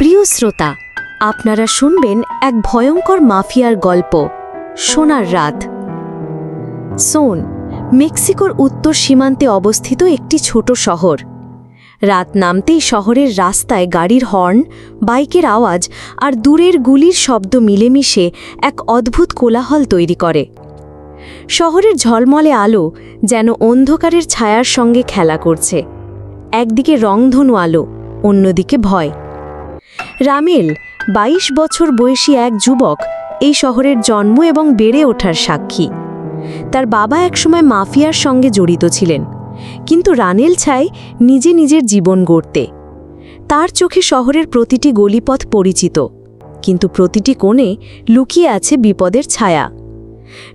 প্রিয় শ্রোতা, আপনারা শুনবেন এক ভয়ঙ্কর মাফিয়ার গল্প, সোনার রাত। সোন, মেক্সিকোর উত্তর সীমান্তে অবস্থিত একটি ছোট শহর। রাত নামতেই শহরের রাস্তায় গাড়ির হর্ন, বাইকের আওয়াজ আর দূরের গুলির শব্দ মিলেমিশে এক অদ্ভুত কোলাহল তৈরি করে। শহরের ঝলমলে আলো যেন অন্ধকারের ছায়ার সঙ্গে খেলা করছে। একদিকে রংধনু আলো, অন্যদিকে ভয়। রামেল ২২ বছর বয়সী এক যুবক, এই শহরের জন্ম এবং বেড়ে ওঠার সাক্ষী। তার বাবা একসময় মাফিয়ার সঙ্গে জড়িত ছিলেন, কিন্তু রানেল ছাই নিজে নিজের জীবন গড়তে। তার চোখে শহরের প্রতিটি গলিপথ পরিচিত, কিন্তু প্রতিটি কোণে লুকিয়ে আছে বিপদের ছায়া।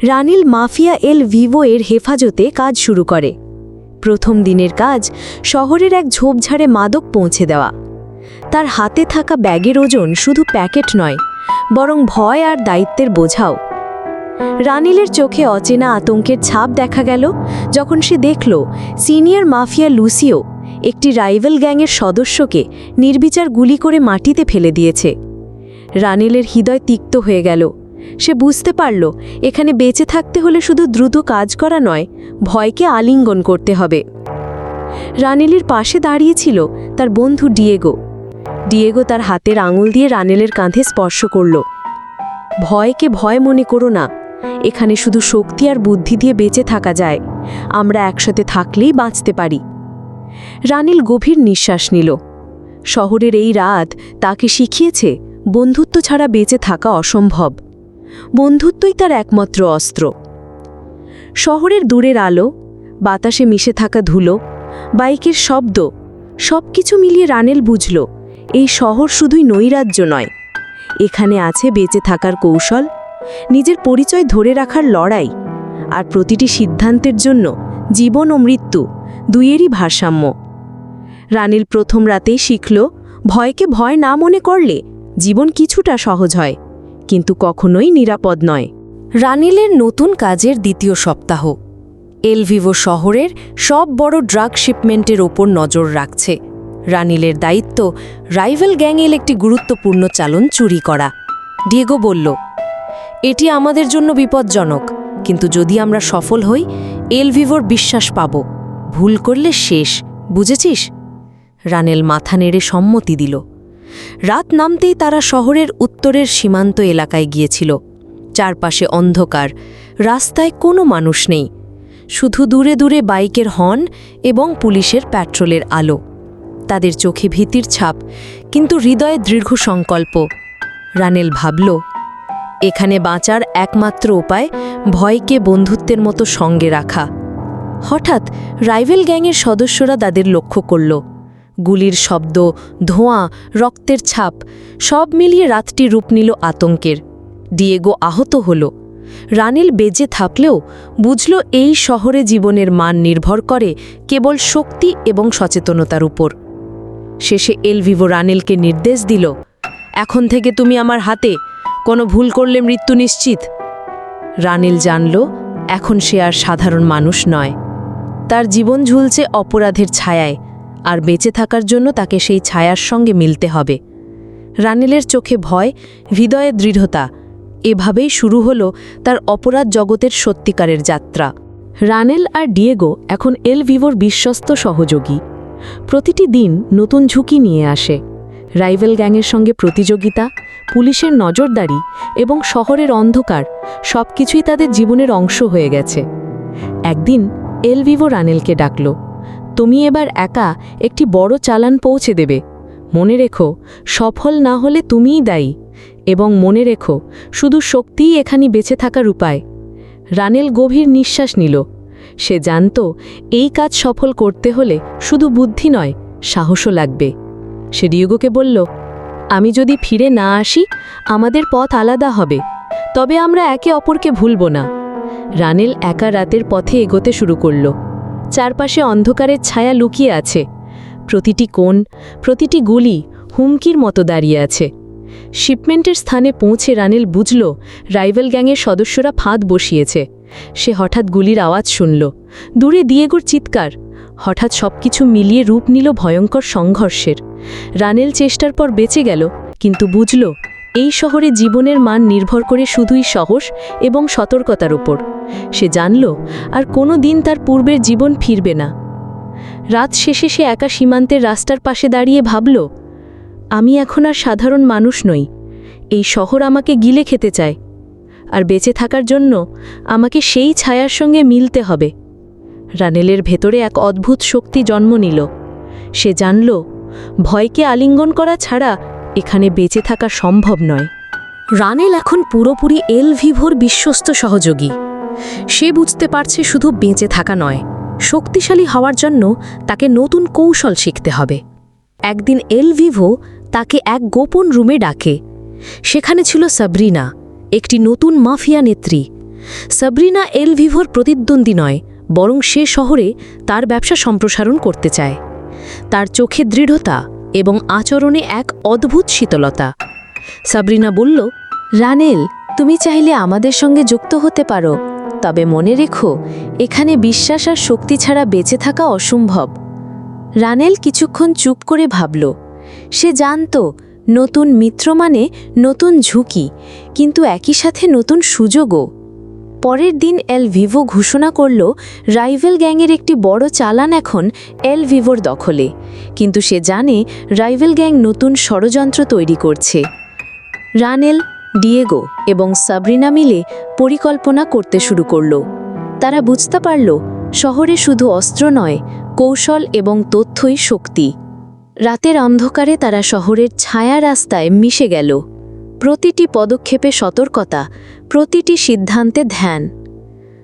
রানিল মাফিয়া এল ভিভো এর হেফাজতে কাজ শুরু করে। প্রথম দিনের কাজ শহরের এক ঝোপঝাড়ে মাদক পৌঁছে দেওয়া। তার হাতে থাকা ব্যাগের ওজন শুধু প্যাকেট নয়, বরং ভয় আর দায়িত্বের বোঝাও। রানিলের চোখে অচেনা আতঙ্কের ছাপ দেখা গেল যখন সে দেখল সিনিয়র মাফিয়া লুসিও একটি রাইভেল গ্যাংয়ের সদস্যকে নির্বিচার গুলি করে মাটিতে ফেলে দিয়েছে। রানিলের হৃদয় তিক্ত হয়ে গেল। সে বুঝতে পারল, এখানে বেঁচে থাকতে হলে শুধু দ্রুত কাজ করা নয়, ভয়কে আলিঙ্গন করতে হবে। রানেলের পাশে দাঁড়িয়েছিল তার বন্ধু ডিয়েগো। ডিয়েগো তার হাতের আঙুল দিয়ে রানেলের কাঁধে স্পর্শ করল। ভয়কে ভয় মনে করো না। এখানে শুধু শক্তি আর বুদ্ধি দিয়ে বেঁচে থাকা যায়। আমরা একসাথে থাকলেই বাঁচতে পারি। রানিল গভীর নিঃশ্বাস নিল। শহরের এই রাত তাকে শিখিয়েছে বন্ধুত্ব ছাড়া বেঁচে থাকা অসম্ভব। বন্ধুত্বই তার একমাত্র অস্ত্র। শহরের দূরের আলো, বাতাসে মিশে থাকা ধুলো, বাইকের শব্দ সব কিছু মিলিয়ে রানেল বুঝল এই শহর শুধুই নৈরাজ্য নয়। এখানে আছে বেঁচে থাকার কৌশল, নিজের পরিচয় ধরে রাখার লড়াই, আর প্রতিটি সিদ্ধান্তের জন্য জীবন ও মৃত্যু দুইয়েরই ভারসাম্য। রানীল প্রথম রাতেই শিখল, ভয়কে ভয় না মনে করলে জীবন কিছুটা সহজ হয়, কিন্তু কখনোই নিরাপদ নয়। রানিলের নতুন কাজের দ্বিতীয় সপ্তাহ। এলভিভো শহরের সব বড় ড্রাগ শিপমেন্টের ওপর নজর রাখছে। রানিলের দায়িত্ব রাইভেল গ্যাংয়ের একটি গুরুত্বপূর্ণ চালন চুরি করা। ডিয়েগো বলল, এটি আমাদের জন্য বিপজ্জনক, কিন্তু যদি আমরা সফল হই এলভিভোর বিশ্বাস পাব। ভুল করলে শেষ, বুঝেছিস? রানেল মাথা নেড়ে সম্মতি দিল। রাত নামতেই তারা শহরের উত্তরের সীমান্ত এলাকায় গিয়েছিল। চারপাশে অন্ধকার, রাস্তায় কোনো মানুষ নেই। শুধু দূরে দূরে বাইকের হর্ন এবং পুলিশের প্যাট্রোলের আলো। তাদের চোখে ভীতির ছাপ, কিন্তু হৃদয়ে দৃঢ় সংকল্প। রানেল ভাবল, এখানে বাঁচার একমাত্র উপায় ভয়কে বন্ধুত্বের মতো সঙ্গে রাখা। হঠাৎ রাইভেল গ্যাংয়ের সদস্যরা তাদের লক্ষ্য করল। গুলির শব্দ, ধোঁয়া, রক্তের ছাপ, সব মিলিয়ে রাতটি রূপ নিল আতঙ্কের। ডিয়েগো আহত হল। রানিল বেজে থাকলেও বুঝল এই শহরে জীবনের মান নির্ভর করে কেবল শক্তি এবং সচেতনতার উপর। শেষে এলভিভো রানেলকে নির্দেশ দিল, এখন থেকে তুমি আমার হাতে কোনো ভুল করলে মৃত্যু নিশ্চিত। রানিল জানল, এখন সে আর সাধারণ মানুষ নয়। তার জীবন ঝুলছে অপরাধের ছায়ায়, আর বেঁচে থাকার জন্য তাকে সেই ছায়ার সঙ্গে মিলতে হবে। রানিলের চোখে ভয়, হৃদয়ে দৃঢ়তা, এভাবেই শুরু হলো তার অপরাধ জগতের সত্যিকারের যাত্রা। রানেল আর ডিয়েগো এখন এল ভিভোর বিশ্বস্ত সহযোগী। প্রতিটি দিন নতুন ঝুঁকি নিয়ে আসে। রাইভেল গ্যাংয়ের সঙ্গে প্রতিযোগিতা, পুলিশের নজরদারি এবং শহরের অন্ধকার সবকিছুই তাদের জীবনের অংশ হয়ে গেছে। একদিন এলভিভো রানেলকে ডাকল, তুমি এবার একা একটি বড় চালান পৌঁছে দেবে। মনে রেখো, সফল না হলে তুমিই দায়ী এবং মনে রেখো, শুধু শক্তিই এখানে বেঁচে থাকার উপায়। রানেল গভীর নিঃশ্বাস নিল। সে জানত, এই কাজ সফল করতে হলে শুধু বুদ্ধি নয়, সাহসও লাগবে। সে ডিউগোকে বলল, আমি যদি ফিরে না আসি, আমাদের পথ আলাদা হবে। তবে আমরা একে অপরকে ভুলব না। রানেল একা রাতের পথে এগোতে শুরু করল। চারপাশে অন্ধকারের ছায়া লুকিয়ে আছে। প্রতিটি কোণ, প্রতিটি গুলি হুমকির মতো দাঁড়িয়ে আছে। শিপমেন্টের স্থানে পৌঁছে রানেল বুঝল, রাইভেল গ্যাংয়ের সদস্যরা ফাঁদ বসিয়েছে। সে হঠাৎ গুলির আওয়াজ শুনল। দূরে দিয়েগোর চিৎকার। হঠাৎ সবকিছু মিলিয়ে রূপ নিল ভয়ঙ্কর সংঘর্ষের। রানেল চেষ্টার পর বেঁচে গেল, কিন্তু বুঝল, এই শহরে জীবনের মান নির্ভর করে শুধুই সাহস এবং সতর্কতার উপর। সে জানল, আর কোনো দিন তার পূর্বের জীবন ফিরবে না। রাত শেষে সে একা সীমান্তের রাস্তার পাশে দাঁড়িয়ে ভাবল, আমি এখন আর সাধারণ মানুষ নই। এই শহর আমাকে গিলে খেতে চায়। আর বেঁচে থাকার জন্য আমাকে সেই ছায়ার সঙ্গে মিলতে হবে। রানেলের ভেতরে এক অদ্ভুত শক্তি জন্ম নিল। সে জানল, ভয়কে আলিঙ্গন করা ছাড়া এখানে বেঁচে থাকা সম্ভব নয়। রানেল এখন পুরোপুরি এল ভিভোর বিশ্বস্ত সহযোগী। সে বুঝতে পারছে শুধু বেঁচে থাকা নয়, শক্তিশালী হওয়ার জন্য তাকে নতুন কৌশল শিখতে হবে। একদিন এল ভিভো তাকে এক গোপন রুমে ডাকে। সেখানে ছিল সাবরিনা একটি নতুন মাফিয়া নেত্রী। সাবরিনা এল ভিভোর প্রতিদ্বন্দ্বী নয়, বরং সে শহরে তার ব্যবসা সম্প্রসারণ করতে চায়। তার চোখে দৃঢ়তা এবং আচরণে এক অদ্ভুত শীতলতা। সাবরিনা বলল, রানেল, তুমি চাইলে আমাদের সঙ্গে যুক্ত হতে পারো, তবে মনে রেখো, এখানে বিশ্বাস আর শক্তি ছাড়া বেঁচে থাকা অসম্ভব। রানেল কিছুক্ষণ চুপ করে ভাবল। সে জানত নতুন মিত্র মানে নতুন ঝুঁকি, কিন্তু একই সাথে নতুন সুযোগও। পরের দিন এল ভিভো ঘোষণা করল, রাইভেল গ্যাংয়ের একটি বড় চালান এখন এল ভিভোর দখলে। কিন্তু সে জানে রাইভেল গ্যাং নতুন ষড়যন্ত্র তৈরি করছে। রানেল, ডিয়েগো এবং সাবরিনা মিলে পরিকল্পনা করতে শুরু করল। তারা বুঝতে পারল, শহরে শুধু অস্ত্র নয়, কৌশল এবং তথ্যই শক্তি। রাতের অন্ধকারে তারা শহরের ছায়া রাস্তায় মিশে গেল। প্রতিটি পদক্ষেপে সতর্কতা, প্রতিটি সিদ্ধান্তে ধ্যান।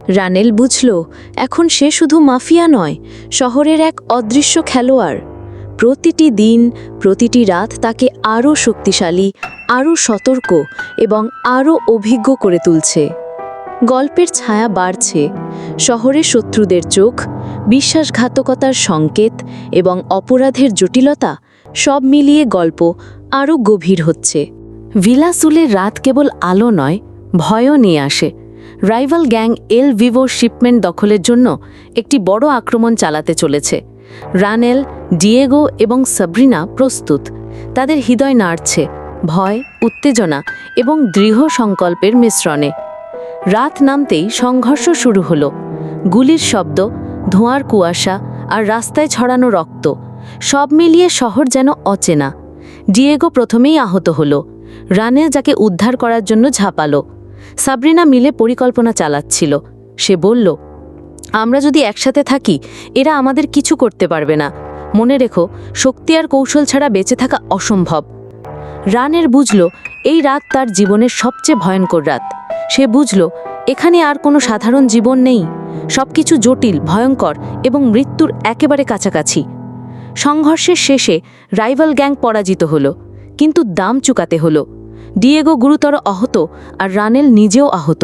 রানেল বুঝল, এখন সে শুধু মাফিয়া নয়, শহরের এক অদৃশ্য খেলোয়াড়। প্রতিটি দিন, প্রতিটি রাত তাকে আরও শক্তিশালী, আরও সতর্ক এবং আরও অভিজ্ঞ করে তুলছে। গল্পের ছায়া বাড়ছে শহরে শত্রুদের চোখ বিশ্বাসঘাতকতার সংকেত এবং অপরাধের জটিলতা সব মিলিয়ে গল্প আরও গভীর হচ্ছে। ভিলাসুলের রাত কেবল আলো নয়, ভয়ও নিয়ে আসে। Rival gang El Vivo shipment দখলের জন্য একটি বড় আক্রমণ চালাতে চলেছে। রানেল, ডিয়েগো এবং সাবরিনা প্রস্তুত। তাদের হৃদয় নাড়ছে, ভয়, উত্তেজনা এবং দৃঢ় সংকল্পের মিশ্রণে। রাত নামতেই সংঘর্ষ শুরু হলো। গুলির শব্দ ধোঁয়ার কুয়াশা আর রাস্তায় ছড়ানো রক্ত, সব মিলিয়ে শহর যেন অচেনা। ডিয়েগো প্রথমেই আহত হলো। রানেল যাকে উদ্ধার করার জন্য ঝাঁপালো। সাবরিনা মিলে পরিকল্পনা চালাচ্ছিল। সে বলল, আমরা যদি একসাথে থাকি, এরা আমাদের কিছু করতে পারবে না। মনে রেখো, শক্তি আর কৌশল ছাড়া বেঁচে থাকা অসম্ভব। রানের বুঝল, এই রাত তার জীবনের সবচেয়ে ভয়ঙ্কর রাত। সে বুঝল এখানে আর কোনো সাধারণ জীবন নেই। সবকিছু জটিল, ভয়ঙ্কর এবং মৃত্যুর একেবারে কাছাকাছি। সংঘর্ষের শেষে রাইভাল গ্যাং পরাজিত হল, কিন্তু দাম চুকাতে হল। ডিয়েগো গুরুতর আহত আর রানেল নিজেও আহত।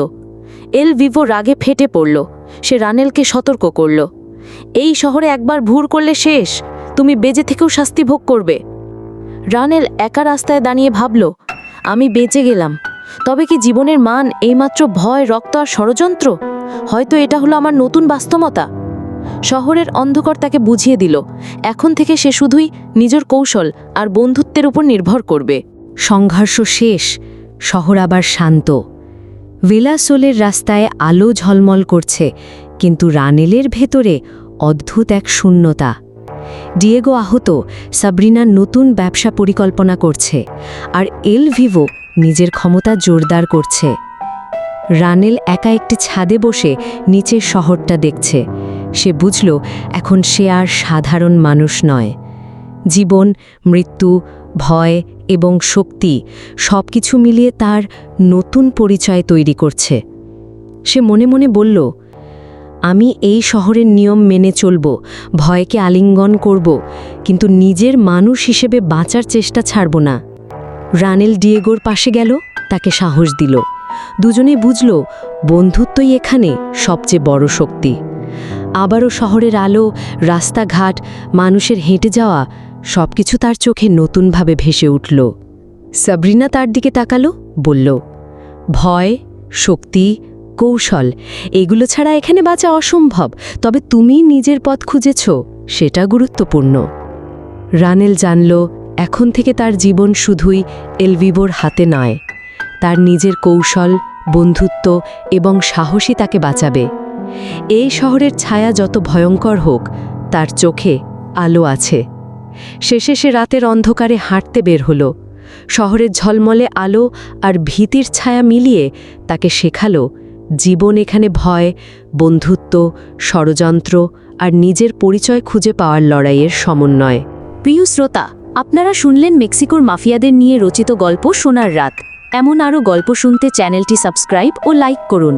এল ভিভো রাগে ফেটে পড়ল, সে রানেলকে সতর্ক করল। এই শহরে একবার ভুর করলে শেষ, তুমি বেজে থেকেও শাস্তি ভোগ করবে। রানেল একা রাস্তায় দাঁড়িয়ে ভাবল, আমি বেঁচে গেলাম। তবে কি জীবনের মান এইমাত্র ভয়, রক্ত আর ষড়যন্ত্র? হয়তো এটা হলো আমার নতুন বাস্তবতা। শহরের অন্ধকার তাকে বুঝিয়ে দিল। এখন থেকে সে শুধুই নিজের কৌশল আর বন্ধুত্বের উপর নির্ভর করবে। সংঘর্ষ শেষ, শহর আবার শান্ত। ভিলাসোলের রাস্তায় আলো ঝলমল করছে, কিন্তু রানেলের ভেতরে অদ্ভুত এক শূন্যতা। ডিয়েগো আহত, সাবরিনার নতুন ব্যবসা পরিকল্পনা করছে, আর এল ভিভো নিজের ক্ষমতা জোরদার করছে। রানেল একা একটি ছাদে বসে নিচের শহরটা দেখছে। সে বুঝল, এখন সে আর সাধারণ মানুষ নয়। জীবন, মৃত্যু, ভয় এবং শক্তি সব কিছু মিলিয়ে তার নতুন পরিচয় তৈরি করছে। সে মনে মনে বলল, আমি এই শহরের নিয়ম মেনে চলব, ভয়কে আলিঙ্গন করব, কিন্তু নিজের মানুষ হিসেবে বাঁচার চেষ্টা ছাড়ব না। রানেল ডিয়েগোর পাশে গেল, তাকে সাহস দিল। দুজনে বুঝল, বন্ধুত্বই এখানে সবচেয়ে বড় শক্তি। আবারও শহরের আলো, রাস্তাঘাট, মানুষের হেঁটে যাওয়া, সবকিছু তার চোখে নতুনভাবে ভেসে উঠল। সাবরিনা তার দিকে তাকালো, বলল, ভয়, শক্তি, কৌশল, এগুলো ছাড়া এখানে বাঁচা অসম্ভব, তবে তুমি নিজের পথ খুঁজেছ, সেটা গুরুত্বপূর্ণ। রানেল জানল এখন থেকে তার জীবন শুধুই এলভিবোর হাতে নয়। তার নিজের কৌশল, বন্ধুত্ব এবং সাহসী তাকে বাঁচাবে। এই শহরের ছায়া যত ভয়ঙ্কর হোক, তার চোখে আলো আছে। শেষে সে রাতের অন্ধকারে হাঁটতে বের হলো। শহরের ঝলমলে আলো আর ভীতির ছায়া মিলিয়ে তাকে শেখালো, জীবন এখানে ভয়, বন্ধুত্ব, ষড়যন্ত্র আর নিজের পরিচয় খুঁজে পাওয়ার লড়াইয়ের সমন্বয়। প্রিয় শ্রোতা আপনারা শুনলেন মেক্সিকোর মাফিয়াদের নিয়ে রচিত গল্প সোনার রাত। এমন আরও গল্প শুনতে চ্যানেলটি সাবস্ক্রাইব ও লাইক করুন।